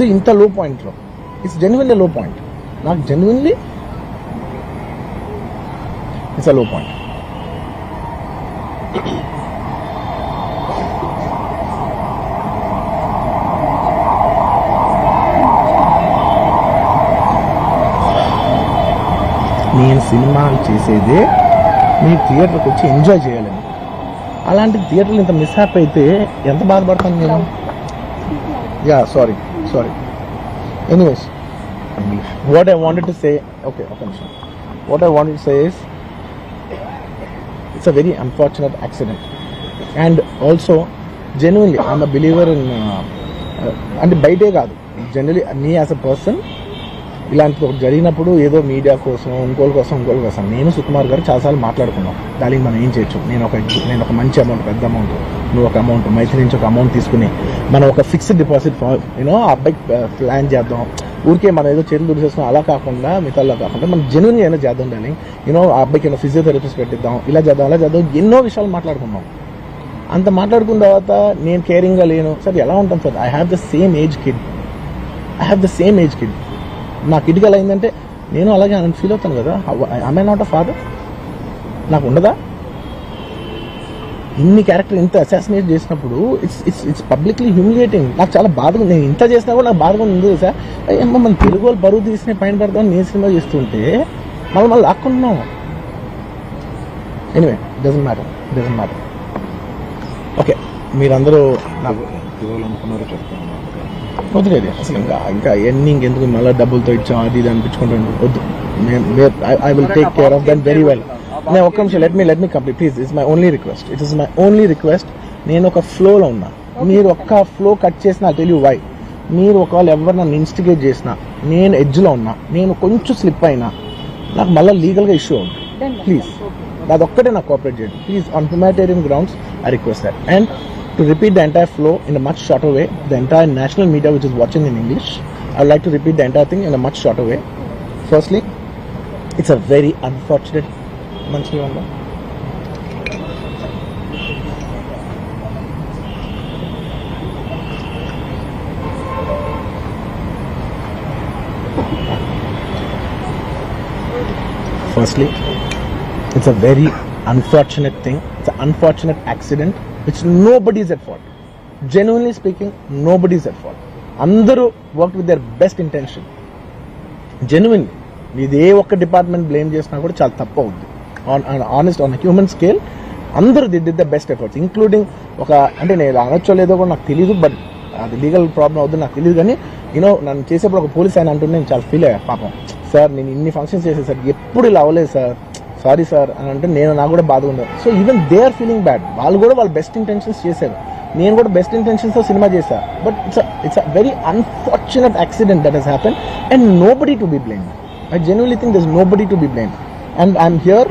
ఇది ఇంత లో. పాయింట్లో ఇట్స్ జెన్యున్లీ లో పాయింట్ నాకు genuinely it's a low point నేను సినిమాలు చేసేదే మీ థియేటర్కి వచ్చి ఎంజాయ్ చేయాలని. అలాంటి థియేటర్లు ఇంత మిస్ హ్యాప్ అయితే ఎంత బాధపడతాను నేను? Yeah sorry sorry anyways what I wanted to say okay ఒక నిమిషం what I wanted to say is it's a very unfortunate accident and also genuinely I'm a believer in అంటే బయటే కాదు. Generally me as a person ఇలాంటిది ఒకటి జరిగినప్పుడు ఏదో media కోసం ఇంకోళ్ళ కోసం ఇంకోళ్ళ కోసం నేను సుకుమార్ గారు చాలాసార్లు మాట్లాడుకున్నాం. దానికి మనం ఏం చేయొచ్చు? నేను ఒక నేను ఒక మంచి అమౌంట్ పెద్ద అమౌంట్ నువ్వు ఒక అమౌంట్ మైత్రి నుంచి ఒక అమౌంట్ తీసుకుని మనం ఒక ఫిక్స్డ్ డిపాజిట్ యూనో ఆ అబ్బాయికి ప్లాన్ చేద్దాం. ఊరికే మనం ఏదో చేతులు దురిసేస్తున్నాం అలా కాకుండా మిగతాలో కాకుండా మనం జెన్యున్ అయినా చేద్దాం డాలింగ్ యూనో ఆ అబ్బాయికి ఏమైనా ఫిజియోథెరపిస్ట్ పెట్టిద్దాం ఇలా చేద్దాం అలా చేద్దాం ఎన్నో విషయాలు మాట్లాడుకున్నాం అంత మాట్లాడుకున్న తర్వాత నేను కేరింగ్గా లేను. సార్ ఎలా ఉంటాం sir? I have the same age kid I have the same age kid నా కిడ్కి ఎలా అయిందంటే నేను అలాగే ఫీల్ అవుతాను కదా. ఐ నాట్ అ ఫాదర్ నాకు ఉండదా? ఇన్ని క్యారెక్టర్ ఇంత అసాసినేట్ చేసినప్పుడు it's it's it's publicly humiliating నాకు చాలా బాధగా నేను ఇంత చేసినా కూడా నాకు బాధగా ఉంది సార్ అయ్యమ్మ మన తెలుగు వాళ్ళు బరువు తీసిన పైన పెడదాం నేను సినిమా చేస్తుంటే మళ్ళీ మళ్ళీ లాక్కుంటున్నాం. Anyway doesn't matter doesn't matter okay మీరందరూ నాకు ఇవ్వాలనుకున్నారో చెప్తాను. వదిలేదు అసలు ఇంకా ఇంకా ఎన్ని ఇంకెందుకు మళ్ళీ డబ్బులతో ఇచ్చాం? అది ఇది అనిపించుకుంటాను. వద్దు. I will take care of that very well నేను ఒక్క నిమిషం. Let me let me complete please it's my only request it is my only request నేను ఒక ఫ్లోలో ఉన్నా. మీరు ఒక్క ఫ్లో కట్ చేసిన తెలియ వై మీరు ఒకవేళ ఎవరు నన్ను ఇన్స్టిగేట్ చేసినా నేను ఎడ్జ్లో ఉన్నా నేను కొంచెం స్లిప్ అయినా నాకు మళ్ళీ లీగల్గా ఇష్యూ ఉంది ప్లీజ్ అదొక్కటే నాకు కోఆపరేట్ చేయండి. Please on humanitarian grounds I request that and to repeat the entire flow in a much shorter way the entire national media which is watching in English I like to repeat the entire thing in a much shorter way firstly it's a very unfortunate మంచిగా ఉందా Firstly, it's a very unfortunate thing. It's an unfortunate accident which nobody is at fault. Genuinely speaking, nobody is at fault. అందరూ work with their best intention genuine ఇది ఏ ఒక్క department blame చేసినా కూడా చాలా తప్పు అవుద్ది on honest on human scale అందరూ the the the best efforts including ఒక అంటే నేను అనొచ్చో లేదో కూడా నాకు తెలియదు బట్ అది లీగల్ ప్రాబ్లం అవుతుంది నాకు తెలియదు కానీ యూనో నన్ను చేసేప్పుడు ఒక పోలీస్ ఆయన అంటుంటే నేను చాలా ఫీల్ అయ్యా పాపం. సార్ నేను ఇన్ని ఫంక్షన్స్ చేసే సార్ ఎప్పుడు ఇలా అవ్వలేదు సార్ సారీ సార్ అని అంటే నేను నాకు కూడా బాధ ఉండదు. So even they are feeling bad వాళ్ళు కూడా వాళ్ళు బెస్ట్ ఇంటెన్షన్స్ చేశారు. నేను కూడా బెస్ట్ ఇంటెన్షన్స్తో సినిమా చేశా. But it's it's a very unfortunate accident that has happen and nobody to be blame I genuinely think this nobody to be blame and I'm here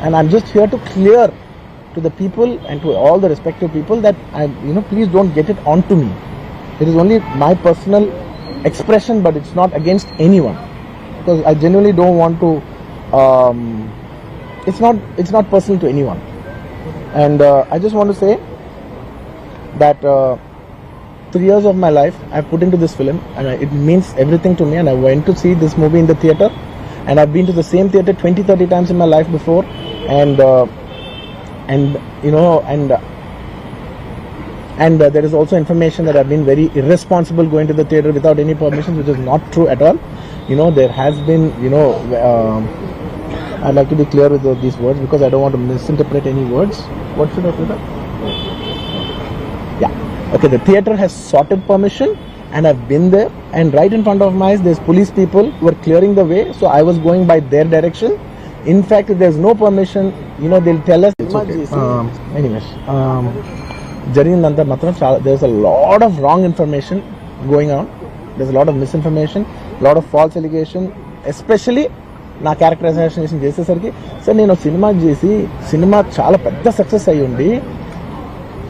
And I'm just here to clear to the people and to all the respective people that I, you know, please don't get it onto me. It is only my personal expression, but it's not against anyone because I genuinely don't want to. Um, it's not. It's not personal to anyone, and uh, I just want to say that. Uh, three years of my life I've put into this film, and I, it means everything to me. And I went to see this movie in the theater, and I've been to the same theater 20, 30 times in my life before, and uh, and you know, and uh, and uh, there is also information that I've been very irresponsible going to the theater without any permissions, which is not true at all. you know, there has been, you know, um, I'd like to be clear with these words because I don't want to misinterpret any words. What should I put up? Yeah. Okay, the theater has sorted permission and I've been there and right in front of my eyes there's police people who are clearing the way so I was going by their direction. In fact, if there's no permission, you know, they'll tell us. It's okay. Um, anyways, um, జరిగిందంతా మాత్రం చాలా there's a lot of wrong information going on. There's a lot of misinformation, lot of false allegation, especially నా character assassination చేసేసరికి sir నేను cinema చేసి cinema చాలా పెద్ద success అయ్యి ఉండి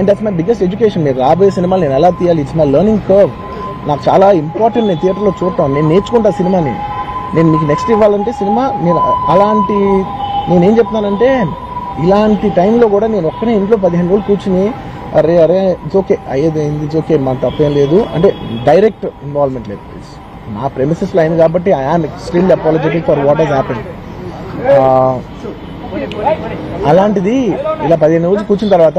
And that's my biggest education మీరు రాబోయే సినిమాలు నేను ఎలా తీయాలి? ఇట్స్ మై లెర్నింగ్ కర్వ్ నాకు చాలా ఇంపార్టెంట్ నేను థియేటర్లో చూడటం. నేను నేర్చుకుంటా సినిమాని. నేను మీకు నెక్స్ట్ ఇవ్వాలంటే సినిమా నేను అలాంటి నేనేం చెప్తున్నానంటే ఇలాంటి టైంలో కూడా నేను ఒక్కనే ఇంట్లో పదిహేను రోజులు కూర్చుని అరే అరే ఇట్స్ ఓకే అయ్యేది అయింది ఇట్స్ ఓకే తప్పేం లేదు. అంటే డైరెక్ట్ ఇన్వాల్వ్మెంట్ లేదు. ప్లీజ్ నా ప్రెమిసెస్లో అయింది కాబట్టి I am extremely apologetic for what he's happen అలాంటిది ఇలా పదిహేను రోజులు కూర్చున్న తర్వాత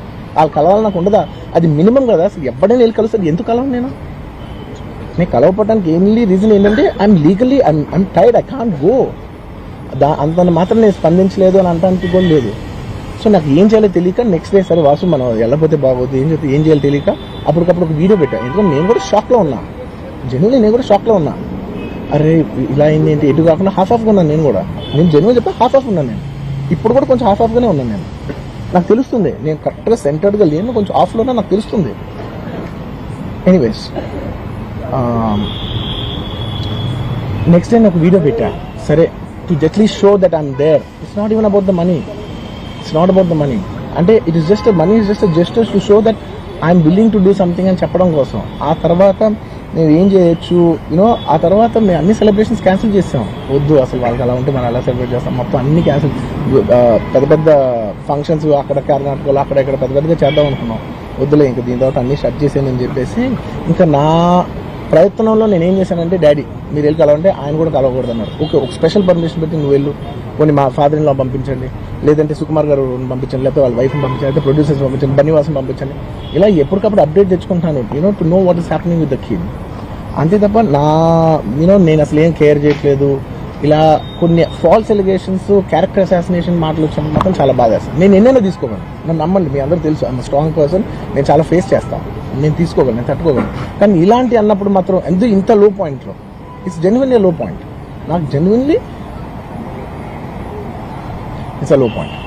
వాళ్ళు కలవాలి నాకు ఉండదా? అది మినిమం కదా అసలు ఎప్పుడైనా వెళ్ళి కలుస్తుంది ఎందుకు కలవను నేను? నేను కలవపడడానికి ఏంలీ రీజన్ ఏంటంటే I'm legally I'm I'm tired I can't go దా అంత మాత్రం నేను స్పందించలేదు అని అంటానికి కూడా లేదు. సో నాకు ఏం చేయాలో తెలియక నెక్స్ట్ డే సరే వాసు మనం వెళ్ళకపోతే బాగోదు ఏం చెప్తే ఏం చేయాలో తెలియక అప్పటికప్పుడు ఒక వీడియో పెట్టాను ఎందుకంటే నేను కూడా షాక్లో ఉన్నా. జనువులు నేను కూడా షాక్లో ఉన్నా. అరే ఇలా అయింది ఏంటి? ఎటు కాకుండా హాఫ్ ఆఫ్గా ఉన్నాను నేను కూడా. నేను జనువులు చెప్పి హాఫ్ ఆఫ్ ఉన్నాను నేను. ఇప్పుడు కూడా కొంచెం హాఫ్ ఆఫ్గానే ఉన్నాను నేను. నాకు తెలుస్తుంది. నేను కరెక్ట్గా సెంటర్డ్గా లేను కొంచెం ఆఫ్లోనే నాకు తెలుస్తుంది. ఎనీవేస్ నెక్స్ట్ టైం ఒక వీడియో పెట్టా. సరే to justly show that I'm there it's not even about the money it's not about the money అంటే it is just money is just just to show that I'm willing to do something అని చెప్పడం కోసం. ఆ తర్వాత నేను ఏం చేయొచ్చు you know ఆ తర్వాత మేము అన్ని సెలబ్రేషన్స్ క్యాన్సిల్ చేసాం. వద్దు అసలు వాళ్ళకి అలా ఉంటే మనం ఎలా సెలబ్రేట్ చేస్తాం? మొత్తం అన్ని క్యాన్సిల్ పెద్ద పెద్ద ఫంక్షన్స్ అక్కడ కర్ణాటకలో అక్కడ ఇక్కడ పెద్ద పెద్దగా చేద్దాం అనుకున్నాం. వద్దులే ఇంకా దీని తర్వాత అన్ని షట్ చేసేయని చెప్పేసి ఇంకా నా ప్రయత్నంలో నేను ఏం చేశానంటే డాడీ మీరు వెళ్ళి కలవంటే ఆయన కూడా కలవకూడదు అన్నారు ఓకే ఒక స్పెషల్ పర్మిషన్ పెట్టి నువ్వు వెళ్ళు కొన్ని మా ఫాదర్ ఇన్లో పంపించండి లేదంటే సుకుమార్ గారు పంపించండి లేకపోతే వాళ్ళ వైఫ్ని పంపించండి లేకపోతే ప్రొడ్యూసర్స్ పంపించండి బన్నివాసం పంపించండి. ఇలా ఎప్పటికప్పుడు అప్డేట్ తెచ్చుకుంటాను. You know to know what is happening with the kid అంతే తప్ప నా యూనో నేను అసలు ఏం కేర్ చేయట్లేదు. ఇలా కొన్ని ఫాల్స్ ఎలిగేషన్స్ క్యారెక్టర్ అసాసినేషన్ మాటలు వచ్చిన మాత్రం చాలా బాధ వేస్తాను నేను ఎన్నైనా తీసుకోగలను. నన్ను నమ్మండి మీ అందరూ తెలుసు. ఐఎమ్ స్ట్రాంగ్ పర్సన్ నేను చాలా ఫేస్ చేస్తాను. నేను తీసుకోగలను నేను తట్టుకోగలను. కానీ ఇలాంటి అన్నప్పుడు మాత్రం ఎందుకు ఇంత లో? పాయింట్లో ఇట్స్ జెన్యున్లీ లో పాయింట్ నాకు genuinely it's a low point